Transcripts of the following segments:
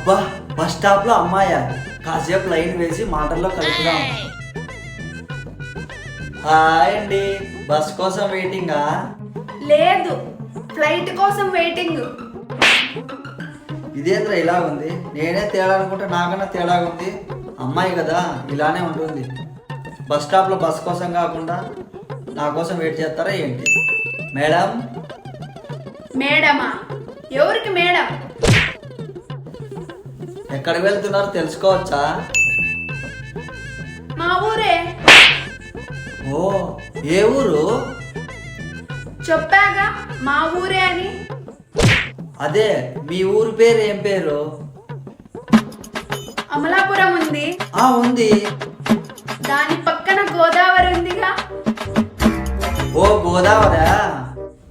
అబ్బా బస్ స్టాప్లో అమ్మాయా? కాసేపు లైన్ వేసి మాటల్లో కలుపుదాం హాయ్ అండి బస్ కోసం వెయిటింగా? లేదు ఫ్లైట్ కోసం వెయిటింగ్. ఇదేంద్ర ఇలా ఉంది? నేనే తేడా అనుకుంటే నాకన్నా తేడా ఉంది. అమ్మాయి కదా ఇలానే ఉంటుంది. బస్ స్టాప్లో బస్ కోసం కాకుండా నా కోసం వెయిట్ చేస్తారా ఏంటి? మేడం? మేడమా? ఎవరికి మేడం? ఎక్కడికి వెళ్తున్నారో తెలుసుకోవచ్చా? మా ఊరే. ఓ ఏ ఊరు? చెప్పాగా మా ఊరే అని. అదే మీ ఊరు పేరు ఏం పేరు? అమలాపురం ఉంది. ఆ ఉంది. దాని పక్కన గోదావరి ఉందిగా. ఓ గోదావరా?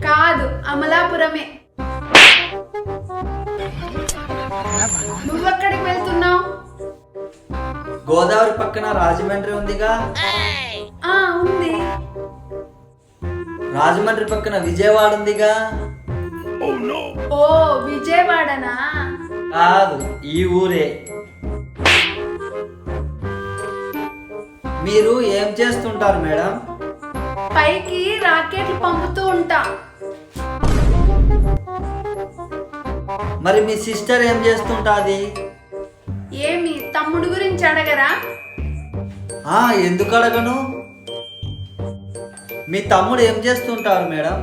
కాదు అమలాపురమే. గోదావరి పక్కన రాజమండ్రి ఉందిగా? ఆ ఉంది. రాజమండ్రి పక్కన విజయవాడ ఉందిగా? ఓ విజయవాడనా? కాదు ఈ ఊరే. మీరు ఏం చేస్తుంటారు మేడం? పైకి రాకెట్లు పంపుతూ ఉంటా. మరి మీ సిస్టర్ ఏం చేస్తుంటాది? ఏమి తమ్ముడు గురించి అడగరా? ఆ ఎందుకు అడగను? మీ తమ్ముడు ఏం చేస్తుంటారు మేడం?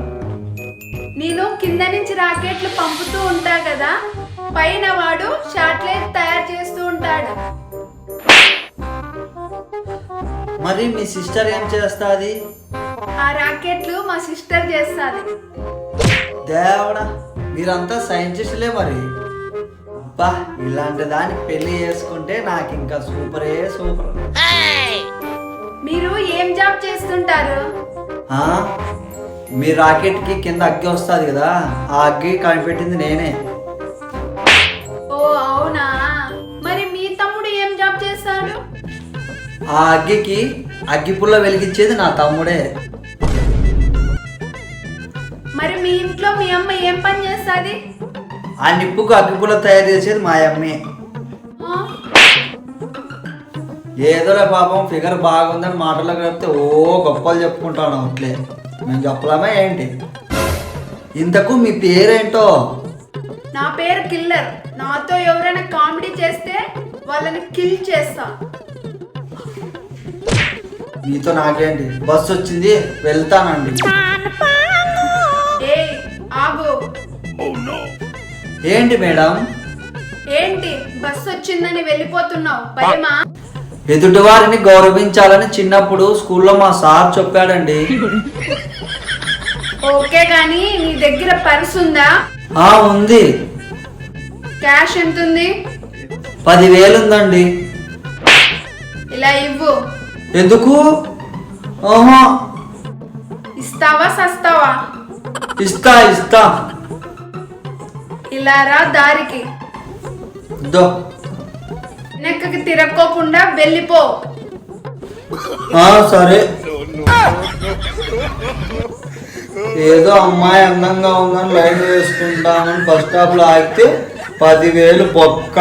నేను కింద నుంచి రాకెట్లు పంపుతూ ఉంటా కదా పైన వాడు శాటిలైట్ తయారు చేస్తూ ఉంటాడు. మరి మీ సిస్టర్ ఏం చేస్తాది? ఆ రాకెట్లు మా సిస్టర్ చేస్తుంది. దేవుడా మీరంతా సైంటిస్టులే మరి. అబ్బా ఇలాంటి దానికి పెళ్ళి చేసుకుంటే నాకు ఇంకా సూపరే. సూపర్ మీరు ఏం జాబ్ చేస్తుంటారు? ఆ? మీ రాకెట్కి కింద అగ్గి వస్తుంది కదా ఆ అగ్గి కనిపెట్టింది నేనే. ఓ అవునా? మరి మీ తమ్ముడు ఏం జాబ్ చేస్తాడు? ఆ అగ్గికి అగ్గి పుల్ల వెలిగించేది నా తమ్ముడే. మరి మీ ఇంట్లో మీ అమ్మ ఏం పని చేస్తుంది? ఆ నిప్పుకు అగ్గి పుల్ల తయారు చేసేది మా అమ్మే. ఏదోలే పాపం ఫిగర్ బాగుందని మాటల్లో కలిపితే ఓ గొప్పలు చెప్పుకుంటాను అట్లే. మేము చెప్పలేమా ఏంటి? ఇంతకు మీ పేరేంటో? నా పేరు కిల్లర్. నాతో ఎవరైనా కామెడీ చేస్తే వాళ్ళని కిల్ చేస్తా. మీతో నాకేంటి? బస్సు వచ్చింది వెళ్తానండి. ఏంటి మేడం? ఏంటి? బస్ వచ్చిందని వెళ్ళిపోతున్నావు భయమా? ఎదుటివారిని గౌరవించాలని చిన్నప్పుడు స్కూల్లో మా సార్ చెప్పాడండి. ఓకే కానీ నీ దగ్గర పర్స్ ఉందా? ఆ ఉంది. క్యాష్ ఎంత ఉంది పదివేలు ఉందండి ఇలా ఇవ్వు. ఎందుకు? ఓహో ఇస్తావా సస్తావా? ఇస్తా ఇస్తా. ఇలా రా దారికి. దో. వెనక్కకి తిరక్కోకుండా వెళ్ళిపో. ఆ, సరే. ఏదో అమ్మాయి అందంగా ఉందని లైన్ వేసుకుంటామని బస్ స్టాప్లో ఆగితే పదివేలు బొక్క.